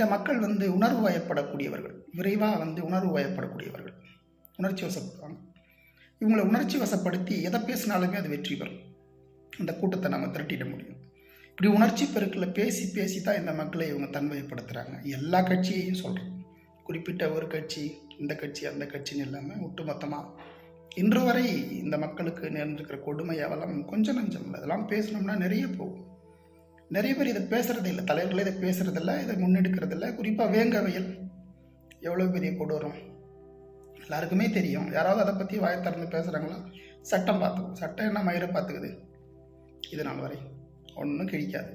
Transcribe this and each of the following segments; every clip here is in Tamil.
இந்த மக்கள் வந்து உணர்வு வயப்படக்கூடியவர்கள். விரைவாக வந்து உணர்வு வயப்படக்கூடியவர்கள். உணர்ச்சி வசப்படுவாங்க இவங்களை உணர்ச்சி வசப்படுத்தி எதை பேசினாலுமே அது வெற்றி பெறும். இந்த கூட்டத்தை நம்ம திரட்டிட முடியும். இப்படி உணர்ச்சி பெருக்கில் பேசி பேசி தான் இந்த மக்களை இவங்க தன்மைப்படுத்துகிறாங்க எல்லா கட்சியையும் சொல்கிறேன் குறிப்பிட்ட ஒரு கட்சி இந்த கட்சி அந்த கட்சின்னு இல்லாமல் ஒட்டுமொத்தமாக இன்று வரை இந்த மக்களுக்கு நேர்ந்திருக்கிற கொடுமை அவலம் கொஞ்சம் நஞ்சம் இல்லை. அதெல்லாம் பேசினோம்னா நிறைய போகும். நிறைய பேர் இதை பேசுகிறது இல்லை தலைவர்களே இதை பேசுறதில்ல இதை முன்னெடுக்கிறதில்ல. குறிப்பாக வேங்கவையில் எவ்வளோ பெரிய கொடூரம். எல்லாருக்குமே தெரியும். யாராவது அதை பற்றி வாயை திறந்து பேசுகிறாங்களா சட்டம் பார்த்துக்கும் சட்டம் என்ன மயிரை பார்த்துக்குது? இது நாள் வரை ஒன்றும் கிழிக்காது.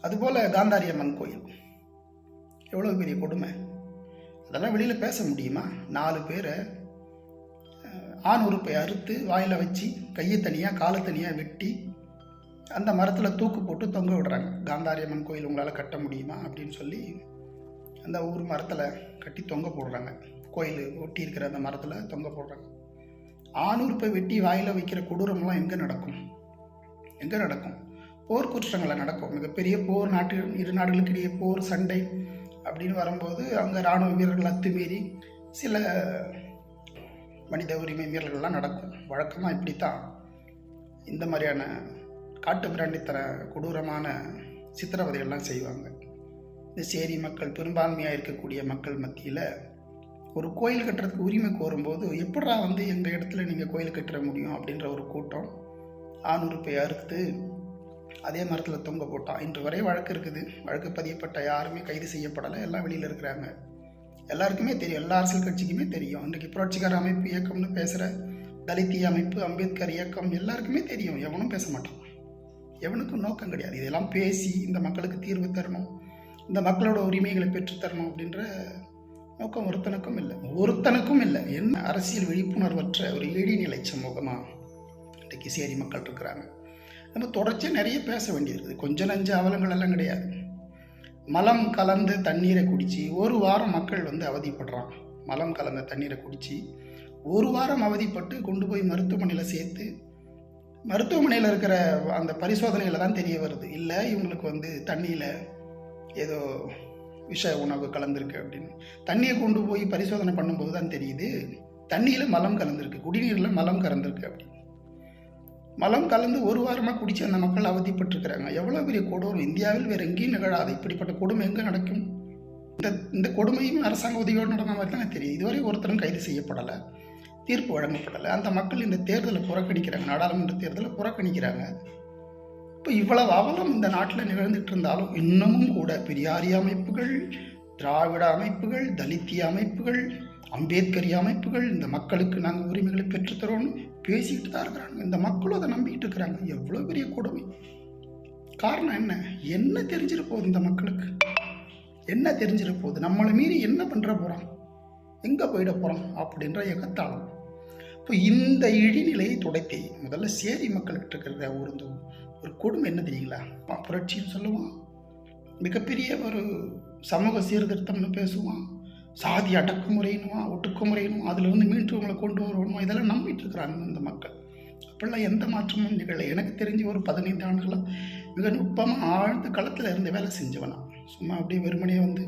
அதுபோல் காந்தாரி அம்மன் கோயில். எவ்வளோ பெரிய கொடுமை. அதெல்லாம் வெளியில் பேச முடியுமா? நாலு பேரை ஆண் உறுப்பை அறுத்து வாயில் வச்சு கையை தனியாக காலை தனியாக வெட்டி அந்த மரத்தில் தூக்கு போட்டு தொங்க விடுறாங்க. காந்தாரி அம்மன் கோயில் உங்களால் கட்ட முடியுமா அப்படின்னு சொல்லி அந்த ஊர் மரத்தில் கட்டி தொங்க போடுறாங்க. கோயில் ஒட்டி இருக்கிற அந்த மரத்தில் தொங்க போடுறாங்க. ஆணுறுப்பை வெட்டி வாயில் வைக்கிற கொடூரம்லாம் எங்கே நடக்கும்? எங்கே நடக்கும்? போர் குற்றங்களை நடக்கும். மிகப்பெரிய போர் நாட்டு இரு நாடுகளுக்கு இடையே போர் சண்டை அப்படின்னு வரும்போது அங்கே இராணுவ வீரர்கள் அத்துமீறி சில மனித உரிமை மீறல்கள்லாம் நடக்கும். வழக்கமாக இப்படி தான் இந்த மாதிரியான காட்டு பிராண்டித்தன கொடூரமான சித்திரவதைகள்லாம் செய்வாங்க. இந்த சேரி மக்கள் பெரும்பான்மையாக இருக்கக்கூடிய மக்கள் மத்தியில் ஒரு கோயில் கட்டுறதுக்கு உரிமை கோரும்போது எப்படா வந்து எங்கள் இடத்துல நீங்கள் கோயில் கட்டுற முடியும் அப்படின்ற ஒரு கூட்டம் ஆணுறுப்பை அறுத்து அதே மரத்தில் தொங்க போட்டான் இன்று வரை வழக்கு இருக்குது. வழக்கு பதியப்பட்ட யாருமே கைது செய்யப்படலை. எல்லாம் வெளியில் இருக்கிறாங்க. எல்லாருக்குமே தெரியும். எல்லா அரசியல் கட்சிக்குமே தெரியும். இன்றைக்கி புரட்சிகர அமைப்பு இயக்கம்னு பேசுகிற தலித்திய அமைப்பு அம்பேத்கர் இயக்கம் எல்லாருக்குமே தெரியும். எவனும் பேச மாட்டான். எவனுக்கும் நோக்கம் கிடையாது. இதெல்லாம் பேசி இந்த மக்களுக்கு தீர்வு தரணும். இந்த மக்களோட உரிமைகளை பெற்றுத்தரணும் அப்படின்ற நோக்கம் ஒருத்தனுக்கும் இல்லை. ஒருத்தனுக்கும் இல்லை. என்ன அரசியல் விழிப்புணர்வற்ற ஒரு இடைநிலை சமூகமாக இன்றைக்கு சேரி மக்கள் இருக்கிறாங்க. நம்ம தொடர்ச்சியாக நிறைய பேச வேண்டியிருக்குது. கொஞ்சம் நஞ்ச அவலங்கள் எல்லாம் கிடையாது. மலம் கலந்து தண்ணீரை குடித்து ஒரு வாரம் மக்கள் வந்து அவதிப்படுறான். மலம் கலந்த தண்ணீரை குடித்து ஒரு வாரம் அவதிப்பட்டு கொண்டு போய் மருத்துவமனையில் சேர்த்து மருத்துவமனையில் இருக்கிற அந்த பரிசோதனையில் தான் தெரிய வருது. இல்லை இவங்களுக்கு வந்து தண்ணியில் ஏதோ விஷ உணவு கலந்துருக்கு அப்படின்னு. தண்ணியை கொண்டு போய் பரிசோதனை பண்ணும்போது தான் தெரியுது தண்ணியில் மலம் கலந்துருக்கு குடிநீரில் மலம் கலந்துருக்கு அப்படின்னு. மலம் கலந்து ஒரு வாரமாக குடிச்சு அந்த மக்கள் அவதிப்பட்டிருக்கிறாங்க. எவ்வளோ பெரிய கொடூரம் இந்தியாவில் வேறு எங்கேயும் நிகழாது. இப்படிப்பட்ட கொடுமை எங்கே நடக்கும்? இந்த இந்த கொடுமையும் அரசாங்க உதவியோடு நடந்த மாதிரி தான் தெரியும் இதுவரை ஒருத்தரும் கைது செய்யப்படலை. தீர்ப்பு வழங்கப்படலை. அந்த மக்கள் இந்த தேர்தலை புறக்கணிக்கிறாங்க. நாடாளுமன்ற தேர்தலை புறக்கணிக்கிறாங்க. இப்போ இவ்வளவு அவலம் இந்த நாட்டில் நிகழ்ந்துட்டு இருந்தாலும் இன்னமும் கூட பெரியாரிய அமைப்புகள் திராவிட அமைப்புகள் தலித்திய அமைப்புகள் அம்பேத்கரிய அமைப்புகள் இந்த மக்களுக்கு நாங்கள் உரிமைகளை பெற்றுத்தரோன்னு பேசிக்கிட்டு தான் இருக்கிறாங்க. இந்த மக்களும் அதை நம்பிக்கிட்டு இருக்கிறாங்க. எவ்வளோ பெரிய கொடுமை. காரணம் என்ன? என்ன தெரிஞ்சிட போகுது இந்த மக்களுக்கு? என்ன தெரிஞ்சிட போகுது? நம்மளை மீறி என்ன பண்ணுற போகிறோம் எங்கே போயிட போகிறோம் அப்படின்ற எகத்தாளம். இப்போ இந்த இழிநிலையை துடைத்தி முதல்ல சேரி மக்கள்கிட்ட இருக்கிற ஒரு ஒரு கொடுமை என்ன தெரியுங்களா? புரட்சின்னு சொல்லுவான். மிகப்பெரிய ஒரு சமூக சீர்திருத்தம்னு பேசுவான். சாதி அடக்குமுறைன்னுவான் ஒட்டுக்குமுறைன்னுவான் அதில் மீண்டும் உங்களை கொண்டு வரணுமா இதெல்லாம் நம்பிட்டு இருக்கிறாங்க இந்த மக்கள். அப்படிலாம் எந்த மாற்றமும் நிகழலை. எனக்கு தெரிஞ்சு ஒரு பதினைந்து ஆண்டுகளாக மிக நுட்பமாக ஆழ்ந்த களத்தில் இருந்து வேலை செஞ்சவனா. சும்மா அப்படியே வெறுமனே வந்து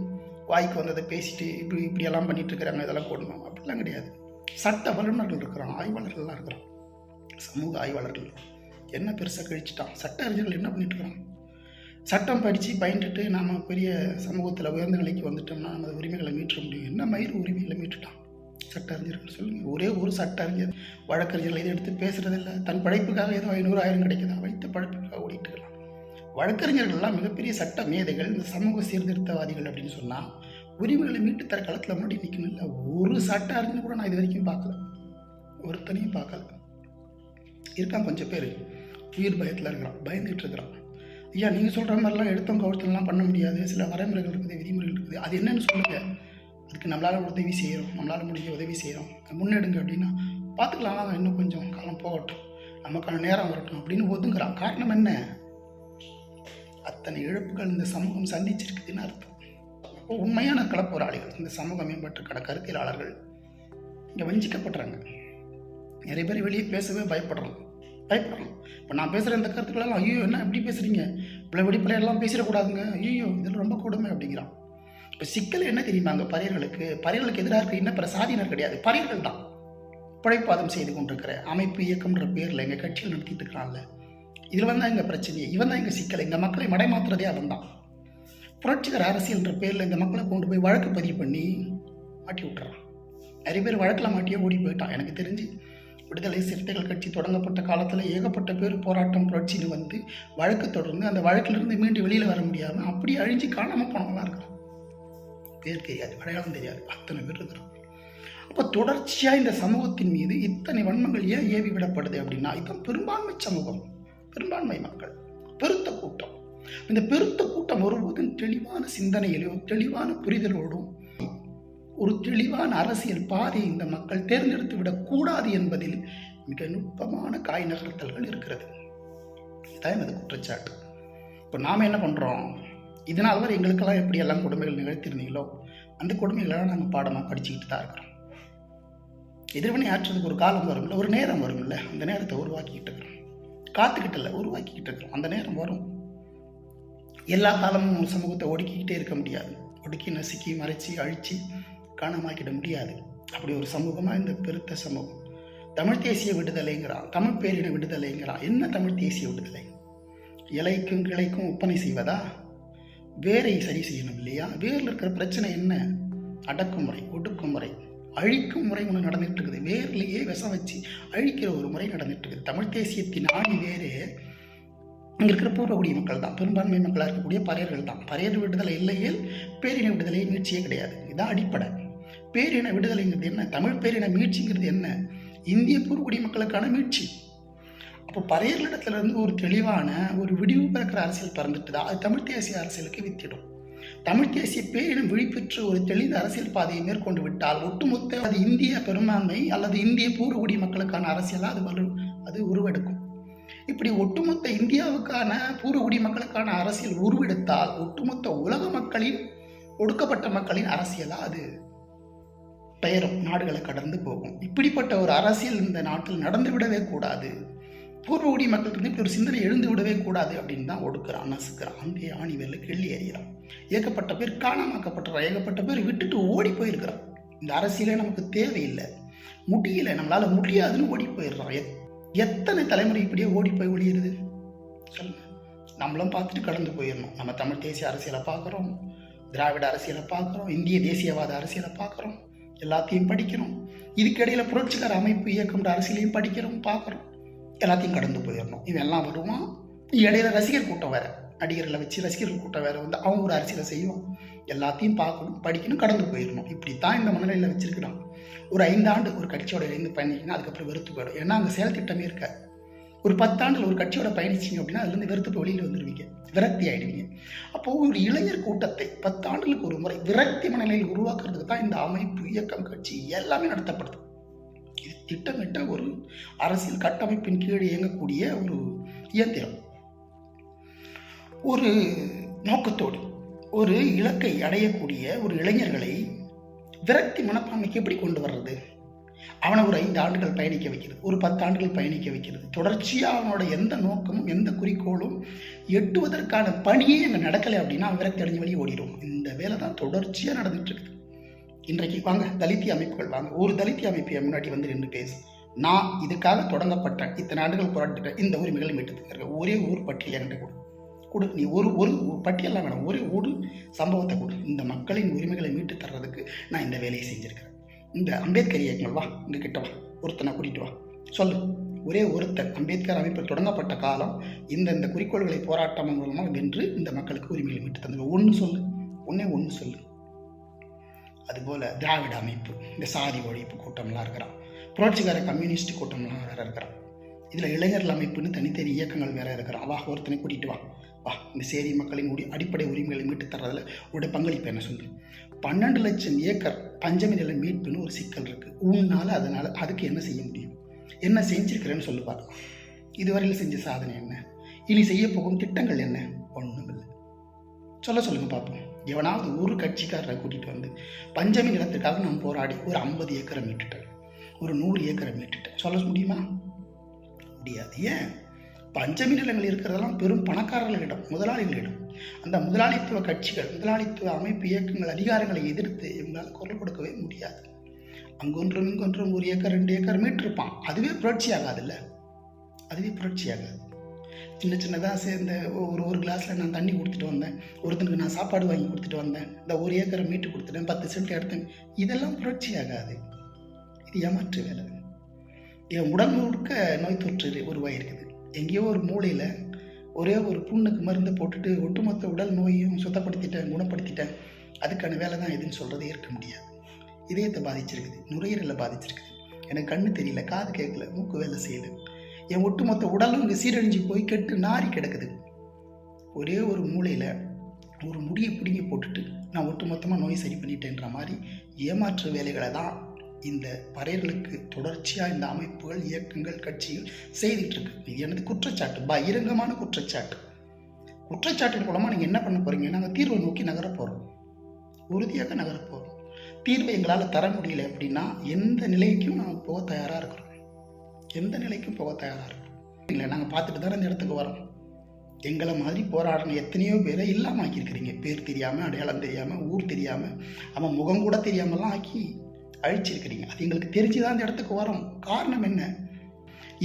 வாய்க்கு வந்ததை பேசிட்டு இப்படி இப்படியெல்லாம் பண்ணிட்டு இருக்கிறாங்க இதெல்லாம் கொடுமை அப்படிலாம் கிடையாது. சட்ட வல்லுநர்கள் இருக்கிறான் ஆய்வாளர்கள்லாம் இருக்கிறான். சமூக ஆய்வாளர்கள். என்ன பெருசாக கழிச்சிட்டான்? சட்ட அறிஞர்கள் என்ன பண்ணிட்டு இருக்கிறான் சட்டம் படித்து பயின்றுட்டு நாம் பெரிய சமூகத்தில் உயர்ந்த நிலைக்கு வந்துட்டோம்னா நமது உரிமைகளை மீட்ட முடியும். என்ன மயிர் உரிமைகளை மீட்டுட்டான்? சட்ட அறிஞர்கள் சொல்லுங்கள் ஒரே ஒரு சட்ட அறிஞர் வழக்கறிஞர்கள் இதை எடுத்து பேசுறதில்ல. தன் படைப்புக்காக ஏதோ ஐநூறு ஆயிரம் கிடைக்குதா? வைத்த படைப்புக்காக ஓடிட்டு இருக்கலாம் வழக்கறிஞர்கள்லாம் மிகப்பெரிய சட்ட மேதைகள் இந்த சமூக சீர்திருத்தவாதிகள் அப்படின்னு சொன்னால் உரிமைகளை மீட்டு தர களத்தில் முன்னாடி நிற்கணும் இல்லை ஒரு சட்ட அறிஞர் கூட நான் இது வரைக்கும் பார்க்கல. ஒருத்தனையும் பார்க்கல. இருக்கான் கொஞ்சம் பேர். உயிர் பயத்தில் இருக்கிறான் பயந்துகிட்டு இருக்கிறான். ஐயா நீங்கள் சொல்கிற மாதிரிலாம் எடுத்தோம் கவுத்தலாம் பண்ண முடியாது. சில வரைமுறைகள் இருக்குது விதிமுறைகள் இருக்குது. அது என்னன்னு சொல்லுங்கள் அதுக்கு நம்மளால் உதவி செய்கிறோம் நம்மளால் முடிஞ்ச உதவி செய்கிறோம் முன்னெடுங்க அப்படின்னா பார்த்துக்கலாம். வாங்க, இன்னும் கொஞ்சம் காலம் போகட்டும். நமக்கான நேரம் வரட்டும் அப்படின்னு ஒதுங்குறான். காரணம் என்ன? அத்தனை இழப்புகள் இந்த சமூகம் சந்திச்சிருக்குதுன்னு அர்த்தம். உண்மையான களப்போராளிகள். இந்த சமூக மேம்பாட்டுக்கான கருத்தியலாளர்கள் இங்கே வஞ்சிக்கப்படுறாங்க நிறைய பேர் வெளியே பேசவே பயப்படுறோம் பயப்படுறோம் இப்போ நான் பேசுகிற இந்த கருத்துக்களெல்லாம் ஐயோ என்ன இப்படி பேசுகிறீங்க பிள்ளை இவ்வளோ எல்லாம் பேசிடக்கூடாதுங்க. ஐயோ இதில் ரொம்ப கொடுமை அப்படிங்கிறான். இப்போ சிக்கல் என்ன தெரியுமாங்க பறையர்களுக்கு? பறையர்களுக்கு எதிராக இருக்க இன்னும் பிற சாதியினர் கிடையாது. பறையர்கள் தான். பிழைப்பாதம் செய்து கொண்டிருக்கிற அமைப்பு இயக்கம்ன்ற பேரில் எங்கள் கட்சியில் நடத்திட்டு இருக்கிறான்ல இதில் வந்தால் எங்கள் பிரச்சனையே? இவன் தான் எங்கள் சிக்கல். எங்கள் மக்களை மடைமாத்துறதே அவன் தான். புரட்சிகர அரசியல்ன்ற பேரில் இந்த மக்களை கொண்டு போய் வழக்கு பதிவு பண்ணி மாட்டி விட்டுறான். நிறைய பேர் வழக்கில் மாட்டியே ஓடி போயிட்டான். எனக்கு தெரிஞ்சு விடுதலை சிறுத்தைகள் கட்சி தொடங்கப்பட்ட காலத்தில் ஏகப்பட்ட பேர் போராட்டம் புரட்சின்னு வந்து வழக்கு தொடர்ந்து அந்த வழக்கிலிருந்து மீண்டு வெளியில் வர முடியாமல் அப்படியே அழிஞ்சு காணாமல் போனவங்களாம் இருக்கிறான் பேர் தெரியாது அடையாளம் தெரியாது. அத்தனை பேர் இருக்கிறான். அப்போ தொடர்ச்சியாக இந்த சமூகத்தின் மீது இத்தனை வன்மங்கள் ஏன் ஏவி விடப்படுது அப்படின்னா இதுதான் பெரும்பான்மை சமூகம் பெரும்பான்மை மக்கள் பெருத்த கூட்டம். இந்த பெருத்த கூட்டம் ஒருபோதும் தெளிவான சிந்தனையிலும் தெளிவான புரிதலோடும் ஒரு தெளிவான அரசியல் பாதையை இந்த மக்கள் தேர்ந்தெடுத்து விடக்கூடாது என்பதில் மிக நுட்பமான காய் நகர்த்தல்கள் இருக்கிறது. இதுதான் எனது குற்றச்சாட்டு. இப்போ நாம் என்ன பண்ணுறோம் இதனால் வரை எங்களுக்கெல்லாம் எப்படி எல்லாம் கொடுமைகள் நிகழ்த்திருந்தீங்களோ அந்த கொடுமைகளெல்லாம் நாங்கள் பாடமாக படிச்சுக்கிட்டு தான் இருக்கிறோம். எதிர்வினை ஆற்றுறதுக்கு ஒரு காலம் வரும்ல ஒரு நேரம் வரும்ல அந்த நேரத்தை உருவாக்கிக்கிட்டு இருக்கிறோம். காத்துக்கிட்டல உருவாக்கிக்கிட்டு இருக்கிறோம். அந்த நேரம் வரும். எல்லா காலமும் சமூகத்தை ஒடுக்கிக்கிட்டே இருக்க முடியாது. ஒடுக்கி நசுக்கி மறைச்சி அழித்து காணாமாக்கிட முடியாது. அப்படி ஒரு சமூகமாக இந்த பெருத்த சமூகம். தமிழ் தேசிய விடுதலைங்கிறான் தமிழ் பேரின விடுதலைங்கிறான் என்ன தமிழ் தேசிய விடுதலை? இலைக்கும் கிளைக்கும் ஒப்பனை செய்வதா? வேரை சரி செய்யணும் இல்லையா? வேரில் இருக்கிற பிரச்சனை என்ன? அடக்குமுறை ஒடுக்குமுறை. அழிக்கும் முறை ஒன்று நடந்துட்டு இருக்குது. வேர்லேயே விஷம் வச்சு அழிக்கிற ஒரு முறை நடந்துட்டு இருக்குது. தமிழ் தேசியத்தின் ஆணி வேறு. இங்கே இருக்கிற பூர்வகுடி மக்கள் தான். பெரும்பான்மை மக்களாக இருக்கக்கூடிய பறையர்கள் தான். பறையர் விடுதலை இல்லையில் பேரின விடுதலை மீட்சியே கிடையாது. இதுதான் அடிப்படை. பேரின விடுதலைங்கிறது என்ன? தமிழ் பேரின மீட்சிங்கிறது என்ன? இந்திய பூர்வகுடி மக்களுக்கான மீட்சி. அப்போ பறையர்களிடத்துல ஒரு தெளிவான ஒரு விடிவு பிறக்கிற அரசியல் பறந்துட்டு தான் அது தமிழ் தேசிய அரசியலுக்கு வித்திடும். தமிழ் தேசிய பேரினம் விழிப்பெற்று ஒரு தெளிந்த அரசியல் பாதையை மேற்கொண்டு விட்டால் ஒட்டுமொத்த அது இந்திய பெரும்பான்மை அல்லது இந்திய பூர்வகுடி மக்களுக்கான அரசியலாக அது வலு அது உருவெடுக்கும். இப்படி ஒட்டுமொத்த இந்தியாவுக்கான பூர்வகுடி மக்களுக்கான அரசியல் உருவெடுத்தால் ஒட்டுமொத்த உலக மக்களின் ஒடுக்கப்பட்ட மக்களின் அரசியலாக அது? பெயரும் நாடுகளை கடந்து போகும். இப்படிப்பட்ட ஒரு அரசியல் இந்த நாட்டில் நடந்து விடவே கூடாது. பூர்வகுடி மக்களுக்கு வந்து இப்படி ஒரு சிந்தனை எழுந்து விடவே கூடாது அப்படின்னு தான் ஒடுக்குறான் நசுக்கிறான். அங்கே ஆணி வெளில கிள்ளி எறிகிறான். ஏகப்பட்ட பேர் காணாமாக்கப்பட்டுறான். ஏகப்பட்ட பேர் விட்டுட்டு ஓடி போயிருக்கிறான். இந்த அரசியலே நமக்கு தேவையில்லை. முடியல நம்மளால் முடியாதுன்னு ஓடி போயிடுறான். எத்தனை தலைமுறை இப்படியே ஓடி போய் ஒழியிறது சொல்லுங்க. நம்மளும் பார்த்துட்டு கடந்து போயிடணும். நம்ம தமிழ் தேசிய அரசியலை பார்க்குறோம். திராவிட அரசியலை பார்க்குறோம். இந்திய தேசியவாத அரசியலை பார்க்குறோம். எல்லாத்தையும் படிக்கிறோம். இதுக்கிடையில் புரட்சிகர அமைப்பு இயக்கம்ன்ற அரசியலையும் படிக்கிறோம் பார்க்குறோம். எல்லாத்தையும் கடந்து போயிடணும். இவன் எல்லாம் வருவான் இடையில ரசிகர் கூட்டம் வேற. நடிகர்களை வச்சு ரசிகர்கள் கூட்டம் வேற வந்து அவங்க ஒரு அரசியலை செய்வோம் எல்லாத்தையும் பார்க்கணும் படிக்கணும் கடந்து போயிடணும். இப்படி தான் இந்த மனநிலையில் வச்சிருக்கிறான். ஒரு ஐந்தாண்டு ஒரு கட்சியோட இணைந்து பயணிக்கணும் அதுக்கப்புறம் வெறுத்து போயிடும். ஏன்னா அங்கே செயல் திட்டமே இருக்க ஒரு பத்தாண்டில் ஒரு கட்சியோட பயணிச்சிங்க அப்படின்னா அதுலேருந்து வெறுத்து போய் வெளியில் வந்துடுவீங்க விரக்தி ஆயிடுவீங்க. அப்போது ஒரு இளைஞர் கூட்டத்தை பத்தாண்டுகளுக்கு ஒரு முறை விரக்தி மனநிலையில் உருவாக்குறதுக்கு தான் இந்த அமைப்பு இயக்கம் கட்சி எல்லாமே நடத்தப்படுது. இது திட்டமிட்ட ஒரு அரசியல் கட்டமைப்பின் கீழ் இயங்கக்கூடிய ஒரு இயந்திரம். ஒரு நோக்கத்தோடு ஒரு இலக்கை அடையக்கூடிய ஒரு இளைஞர்களை விரக்தி மனப்பான்மைக்கு எப்படி கொண்டு வர்றது? அவனை ஒரு ஐந்து ஆண்டுகள் பயணிக்க வைக்கிறது. ஒரு பத்து ஆண்டுகள் பயணிக்க வைக்கிறது. தொடர்ச்சியாக அவனோட எந்த நோக்கமும் எந்த குறிக்கோளும் எட்டுவதற்கான பணியே அங்கே நடக்கலை அப்படின்னா அவன் விரக்தி அடைஞ்ச வெளியே ஓடிடும். இந்த வேலை தான் தொடர்ச்சியாக நடந்துட்டு இருக்குது இன்றைக்கு வாங்க தலித்திய அமைப்புகள் வாங்க. ஒரு தலித்திய அமைப்பு முன்னாடி வந்து நின்று பேசு. நான் இதுக்காக தொடங்கப்பட்ட இத்தனை ஆண்டுகள் போராட்டிட்ட இந்த உரிமைகளை மீட்டு ஒரே ஊர் பட்டியல் என்கிட்ட கூட. கொடு நீ ஒரு ஒரு பட்டியலாம் வேணாம் ஒரே ஒரு சம்பவத்தை கொடு. இந்த மக்களின் உரிமைகளை மீட்டு தர்றதுக்கு நான் இந்த வேலையை செஞ்சுருக்கிறேன். இந்த அம்பேத்கர் இயக்கங்கள் வா இங்கே கிட்ட வா ஒருத்தனை கூட்டிட்டு வா. சொல்லு. ஒரே ஒருத்தர் அம்பேத்கர் அமைப்பு தொடங்கப்பட்ட காலம் இந்த இந்த குறிக்கோள்களை போராட்டம் மூலமாக வென்று இந்த மக்களுக்கு உரிமைகளை மீட்டு தந்தது ஒன்று சொல்லு. ஒன்றே ஒன்று சொல்லு. அதுபோல் திராவிட அமைப்பு இந்த சாதி ஒழிப்பு கூட்டம்லாம் இருக்கிறான். புரட்சிகர கம்யூனிஸ்ட் கூட்டம்லாம் வேறு இருக்கிறான். இதில் இளைஞர்கள் அமைப்புன்னு தனித்தனி இயக்கங்கள் வேறு இருக்கிறான். வா ஒருத்தனை கூட்டிகிட்டு வா. இந்த சேரி மக்களினுடைய அடிப்படை உரிமைகளை மீட்டு தர்றதுல உடைய பங்களிப்பு என்ன சொல்லு? பன்னெண்டு லட்சம் ஏக்கர் பஞ்சமி நில மீட்புன்னு ஒரு சிக்கல் இருக்குது உன்னால் அதனால் அதுக்கு என்ன செய்ய முடியும்? என்ன செஞ்சுருக்கிறேன்னு சொல்லு இதுவரையில் செஞ்ச சாதனை என்ன? இனி செய்ய போகும் திட்டங்கள் என்ன? ஒன்றும் இல்லை சொல்ல சொல்லுங்கள் பார்ப்போம் எவனாவது ஒரு கட்சிக்காரரை கூட்டிகிட்டு வந்து பஞ்சமி நிலத்துக்காக நான் போராடி ஒரு ஐம்பது ஏக்கரை மீட்டுட்டேன் ஒரு நூறு ஏக்கரை மீட்டுட்டேன் சொல்ல முடியுமா? முடியாது. ஏன்? பஞ்சமி நிலங்கள் இருக்கிறதெல்லாம் பெரும் பணக்காரர்களிடம் முதலாளிகளிடம். அந்த முதலாளித்துவ கட்சிகள் முதலாளித்துவ அமைப்பு இயக்கங்கள் அதிகாரங்களை எதிர்த்து இவங்களால் குரல் கொடுக்கவே முடியாது. அங்கொன்றும் இங்கொன்றும் ஒரு ஏக்கர் ரெண்டு ஏக்கர் மீட்டர் இருப்பான். அதுவே புரட்சி ஆகாதுல்ல? அதுவே புரட்சி ஆகாது. சின்ன சின்னதாக சேர்ந்த ஒரு ஒரு கிளாஸில் நான் தண்ணி கொடுத்துட்டு வந்தேன். ஒருத்தனுக்கு நான் சாப்பாடு வாங்கி கொடுத்துட்டு வந்தேன். இந்த ஒரு ஏக்கரை மீட்டு கொடுத்துட்டேன் பத்து சென்ட் எடுத்தேன். இதெல்லாம் புரட்சி ஆகாது. இது ஏமாற்று வேலை. என் உடல் முழுக்க நோய் தொற்று உருவாகிருக்குது எங்கேயோ ஒரு மூலையில் ஒரே ஒரு புண்ணுக்கு மருந்து போட்டுட்டு ஒட்டுமொத்த உடல் நோயையும் சுத்தப்படுத்திட்டேன் குணப்படுத்திட்டேன். அதுக்கான வேலை தான் எதுன்னு சொல்கிறது ஏற்க முடியாது. இதயத்தை பாதிச்சிருக்குது நுரையீரலை பாதிச்சிருக்குது. எனக்கு கண்ணு தெரியல காது கேட்கல மூக்கு வேலை செய்யல என் ஒட்டுமொத்த உடலும் இங்கே சீரழிஞ்சு போய் கெட்டு நாரி கிடக்குது. ஒரே ஒரு மூலையில் ஒரு முடியை பிடுங்கி போட்டுட்டு நான் ஒட்டுமொத்தமாக நோய் சரி பண்ணிட்டேன்ற மாதிரி ஏமாற்று வேலைகளை தான் இந்த பறையர்களுக்கு தொடர்ச்சியாக இந்த அமைப்புகள் இயக்கங்கள் கட்சிகள் செய்துட்டு இருக்கு. இது எனது குற்றச்சாட்டு. பகிரங்கமான குற்றச்சாட்டு. குற்றச்சாட்டின் மூலமாக நீங்கள் என்ன பண்ண போகிறீங்க நாங்கள் தீர்வை நோக்கி நகர போகிறோம் உறுதியாக நகர போகிறோம் தீர்வை எங்களால் தர முடியல அப்படின்னா எந்த நிலைக்கும் நாங்கள் போக தயாராக இருக்கிறோம். எந்த நிலைக்கும் போக தயாராக இருக்கிறோம். இல்லை நாங்கள் பார்த்துட்டு தானே இந்த இடத்துக்கு வரோம். எங்களை மாதிரி போராடின எத்தனையோ பேரை இல்லாமல் ஆக்கியிருக்கிறீங்க. பேர் தெரியாமல் அடையாளம் தெரியாமல் ஊர் தெரியாமல் அவன் முகம் கூட தெரியாமலாம் ஆக்கி அழிச்சிருக்கிறீங்க. அது எங்களுக்கு தெரிஞ்சு தான் இந்த இடத்துக்கு வரோம். காரணம் என்ன?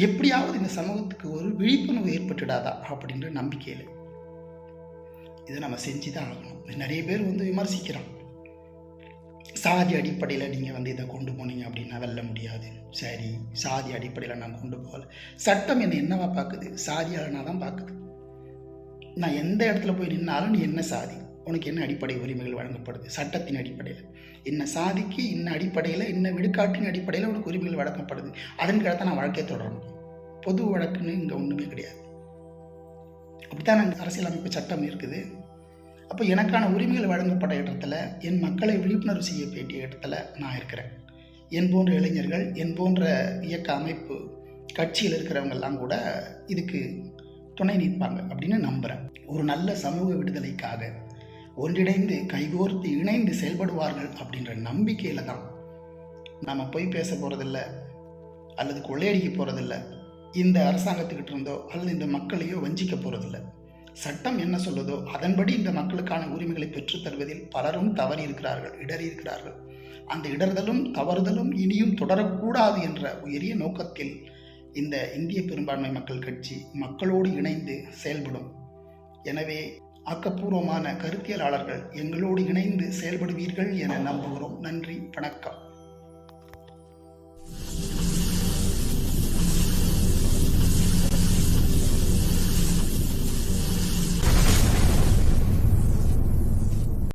எப்படியாவது இந்த சமூகத்துக்கு ஒரு விழிப்புணர்வு ஏற்பட்டுடாதா அப்படின்ற நம்பிக்கையில். இதை நம்ம செஞ்சு தான் ஆகணும் நிறைய பேர் வந்து விமர்சிக்கிறோம் சாதி அடிப்படையில் நீங்கள் வந்து இதை கொண்டு போனீங்க அப்படின்னா வெல்ல முடியாது. சரி சாதி அடிப்படையில் நான் கொண்டு போகல. சட்டம் என்னை என்னவா பார்க்குது சாதியாளனா தான் பார்க்குது நான் எந்த இடத்துல போய் நின்னாலும் நீ என்ன சாதி? உனக்கு என்ன அடிப்படை உரிமைகள் வழங்கப்படுது? சட்டத்தின் அடிப்படையில். என்ன சாதிக்கு இன்ன அடிப்படையில் இன்ன விடுகாட்டின் அடிப்படையில் உனக்கு உரிமைகள் வழங்கப்படுது? அதன் கீழே தான் நான் வழக்கே தொடரணும். பொது வழக்குன்னு இங்கே ஒன்றுமே கிடையாது. அப்படித்தான் நாங்கள் அரசியலமைப்பு சட்டம் இருக்குது. அப்போ எனக்கான உரிமைகள் வழங்கப்பட்ட இடத்துல என் மக்களை விழிப்புணர்வு செய்ய வேண்டிய இடத்துல நான் இருக்கிறேன். என் போன்ற இளைஞர்கள் என் போன்ற இயக்க அமைப்பு கட்சியில் இருக்கிறவங்கெல்லாம் கூட இதுக்கு துணை நிற்பாங்க அப்படின்னு நம்புகிறேன் ஒரு நல்ல சமூக விடுதலைக்காக ஒன்றிணைந்து கைகோர்த்து இணைந்து செயல்படுவார்கள் அப்படின்ற நம்பிக்கையில் தான் நாம் போய் பேச போகிறதில்ல அல்லது கொள்ளையடிக்க போகிறதில்ல இந்த அரசாங்கத்துக்கிட்ட இருந்தோ அல்லது இந்த மக்களையோ வஞ்சிக்க போகிறதில்ல சட்டம் என்ன சொல்லுதோ அதன்படி இந்த மக்களுக்கான உரிமைகளை பெற்றுத் தருவதில் பலரும் தவறி இருக்கிறார்கள் இடறி இருக்கிறார்கள். அந்த இடறுதலும் தவறுதலும் இனியும் தொடரக்கூடாது என்ற உயரிய நோக்கத்தில் இந்த இந்திய பெரும்பான்மை மக்கள் கட்சி மக்களோடு இணைந்து செயல்படும். எனவே ஆக்கப்பூர்வமான கருத்தியலாளர்கள் எங்களோடு இணைந்து செயல்படுவீர்கள் என நம்புகிறோம். நன்றி. வணக்கம்.